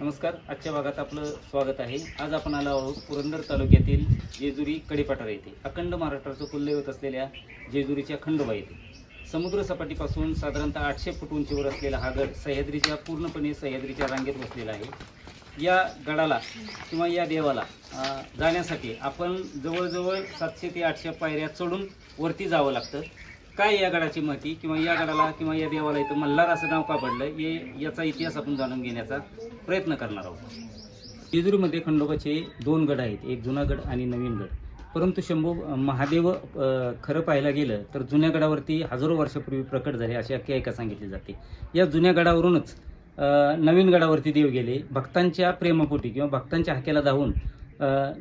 नमस्कार आजच्या भागात आपलं स्वागत आहे. आज आपण आलो आहोत पुरंदर तालुक्यातील जेजुरी कडेपाटारा येथे. अखंड महाराष्ट्राचं कुलदैवत असलेल्या जेजुरीच्या खंडोबा येथे. समुद्र सपाटीपासून साधारणतः आठशे फूट उंचीवर असलेला हा गड सह्याद्रीच्या पूर्णपणे सह्याद्रीच्या रांगेत बसलेला आहे. या गडाला किंवा या देवाला जाण्यासाठी आपण जवळजवळ सातशे ते आठशे पायऱ्या चढून वरती जावं लागतं. काय या गडाची महती? किंवा या गडाला किंवा या देवाला इथं मल्हार असं नाव का पडलं? हे याचा इतिहास आपण जाणून घेण्याचा प्रयत्न करणार आहोत. जेजुरीमध्ये खंडोबाचे दोन गड आहेत एक जुना गड आणि नवीन गड. परंतु शंभू महादेव खरं पाहायला गेलं तर जुन्या गडावरती हजारो वर्षापूर्वी प्रकट झाले अशी आख्यायिका सांगितली जाते. या जुन्या गडावरूनच नवीन गडावरती देव गेले भक्तांच्या प्रेमापोटी किंवा भक्तांच्या हाकेला धावून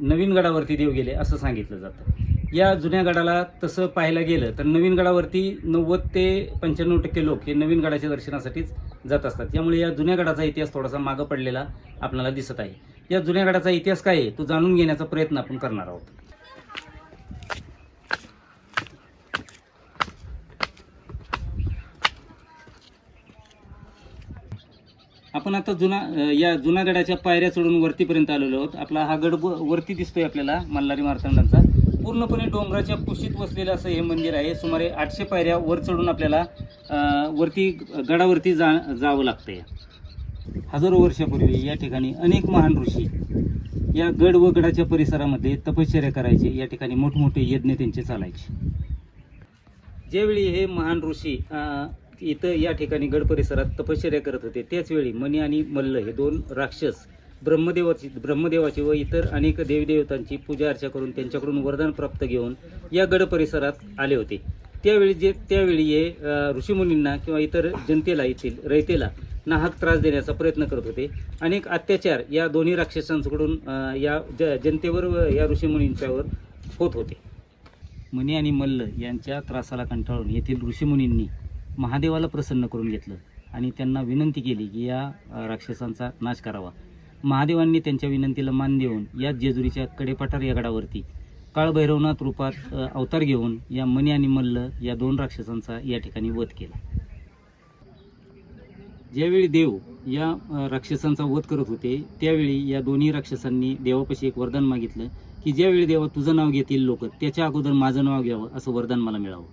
नवीन गडावरती देव गेले असं सांगितलं जातं. या जुन्या गडाला तसं पाहायला गेलं तर नवीन गडावरती नव्वद ते पंच्याण्णव टक्के लोक हे नवीन गडाच्या दर्शनासाठीच जात असतात. त्यामुळे या जुन्या गडाचा इतिहास थोडासा मागं पडलेला आपल्याला दिसत आहे. या जुन्या गडाचा इतिहास काय आहे तो जाणून घेण्याचा प्रयत्न आपण करणार आहोत. आपण आता जुना या जुना गडाच्या पायऱ्या चढून वरतीपर्यंत आलेलो आहोत. आपला हा गड वरती दिसतोय आपल्याला मल्हारी मार्तंडांचा. पूर्णपणे डोंगराच्या कुशीत वसलेलं असं हे मंदिर आहे. सुमारे आठशे पायऱ्या वर चढून आपल्याला वरती गडावरती जा जावं लागतं हजारो वर्षापूर्वी या ठिकाणी अनेक महान ऋषी या गड व गडाच्या परिसरामध्ये तपश्चर्या करायचे. या ठिकाणी मोठमोठे यज्ञ त्यांचे चालायचे. ज्यावेळी हे महान ऋषी इथं या ठिकाणी गड परिसरात तपश्चर्या करत होते त्याचवेळी मणी आणि मल्ल हे दोन राक्षस ब्रह्मदेवाची ब्रह्मदेवाची व इतर अनेक देवदेवतांची पूजा अर्चा करून त्यांच्याकडून वरदान प्राप्त घेऊन या गड परिसरात आले होते. त्यावेळी जे त्यावेळी हे ऋषीमुनींना किंवा इतर जनतेला येथील रयतेला नाहक त्रास देण्याचा प्रयत्न करत होते. अनेक अत्याचार या दोन्ही राक्षसांकडून या ज जनतेवर व या ऋषीमुनींच्यावर होत होते. मनी आणि मल्ल यांच्या त्रासाला कंटाळून येथील ऋषीमुनींनी महादेवाला प्रसन्न करून घेतलं आणि त्यांना विनंती केली की या राक्षसांचा नाश करावा. महादेवांनी त्यांच्या विनंतीला मान देऊन या जेजुरीच्या कडेपठार या गडावरती काळभैरवनाथ रूपात अवतार घेऊन या मणी आणि मल्ल या दोन राक्षसांचा या ठिकाणी वध केला. ज्यावेळी देव या राक्षसांचा वध करत होते त्यावेळी या दोन्ही राक्षसांनी देवापाशी एक वरदान मागितलं की ज्यावेळी देवा तुझं नाव घेतील लोक त्याच्या अगोदर माझं नाव घ्यावं असं वरदान मला मिळावं.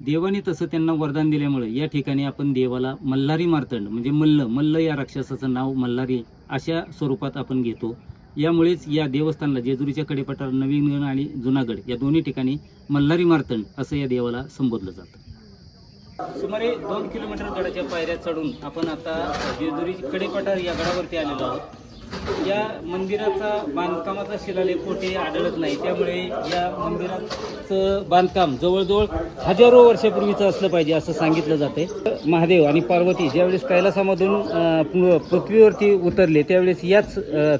देवाने तसं त्यांना वरदान दिल्यामुळे या ठिकाणी आपण देवाला मल्हारी मार्तंड म्हणजे मल्ल मल्ल या राक्षसाचं नाव मल्हारी अशा स्वरूपात आपण घेतो. यामुळेच या देवस्थानला जेजुरीच्या कडेपठार नवीनगड आणि जुनागड या दोन्ही ठिकाणी मल्हारी मार्तंड असं या देवाला संबोधलं जातं. सुमारे दोन किलोमीटर गडाच्या पायऱ्या चढून आपण आता जेजुरी कडेपठार या गडावरती आलेलो आहोत. या मंदिराचा बांधकामाचा शिलालेख कोठे आढळत नाही. त्यामुळे या मंदिराचं बांधकाम जवळजवळ हजारो वर्षापूर्वीचं असलं पाहिजे असं सांगितलं जाते महादेव आणि पार्वती ज्यावेळेस कैलासामधून पृथ्वीवरती उतरले त्यावेळेस याच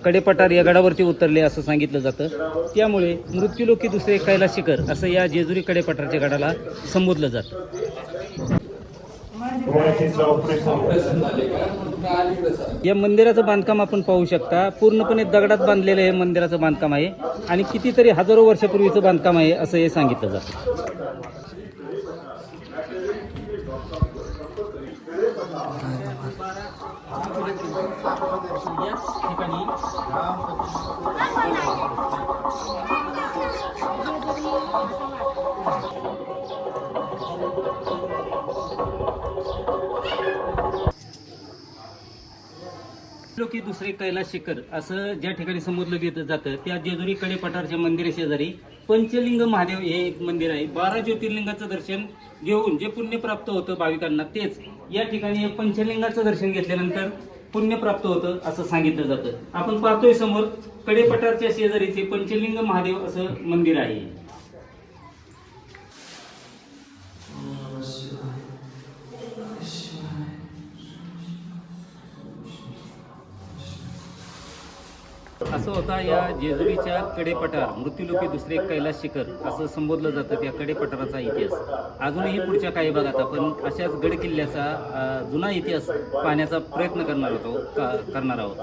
कडेपठार या गडावरती उतरले असं सांगितलं जातं. त्यामुळे मृत्यूलोकी दुसरे कैलास शिखर असं या जेजुरी कडेपठारच्या गडाला संबोधलं जातं. या मंदिराचं बांधकाम आपण पाहू शकता. पूर्णपणे दगडात बांधलेलं हे मंदिराचं बांधकाम आहे. आणि कितीतरी हजारो वर्षापूर्वीचं बांधकाम आहे असं हे सांगितलं जातं. याच की दुसरे कैलास शिखर असं ज्या ठिकाणी संबोधलं गेलं जातं त्या जेजुरी कडे पठारच्या मंदिरा शेजारी पंचलिंग महादेव हे एक मंदिर आहे. बारा ज्योतिर्लिंगाचं दर्शन घेऊन जे पुण्य प्राप्त होतं भाविकांना तेच. या ठिकाणी पंचलिंगाचं दर्शन घेतल्यानंतर पुण्य प्राप्त होतं असं सांगितलं जातं. आपण पाहतोय समोर कडेपठारच्या शेजारीचे पंचलिंग महादेव असं मंदिर आहे. असं होता या जेजुरीच्या कडेपठार मृत्यूलोकी दुसरे कैलास शिखर असं संबोधलं जातं त्या कडेपठाराचा इतिहास. अजूनही पुढच्या काही भागात आपण अशाच गड किल्ल्याचा जुना इतिहास पाहण्याचा प्रयत्न करणार होतो करणार आहोत.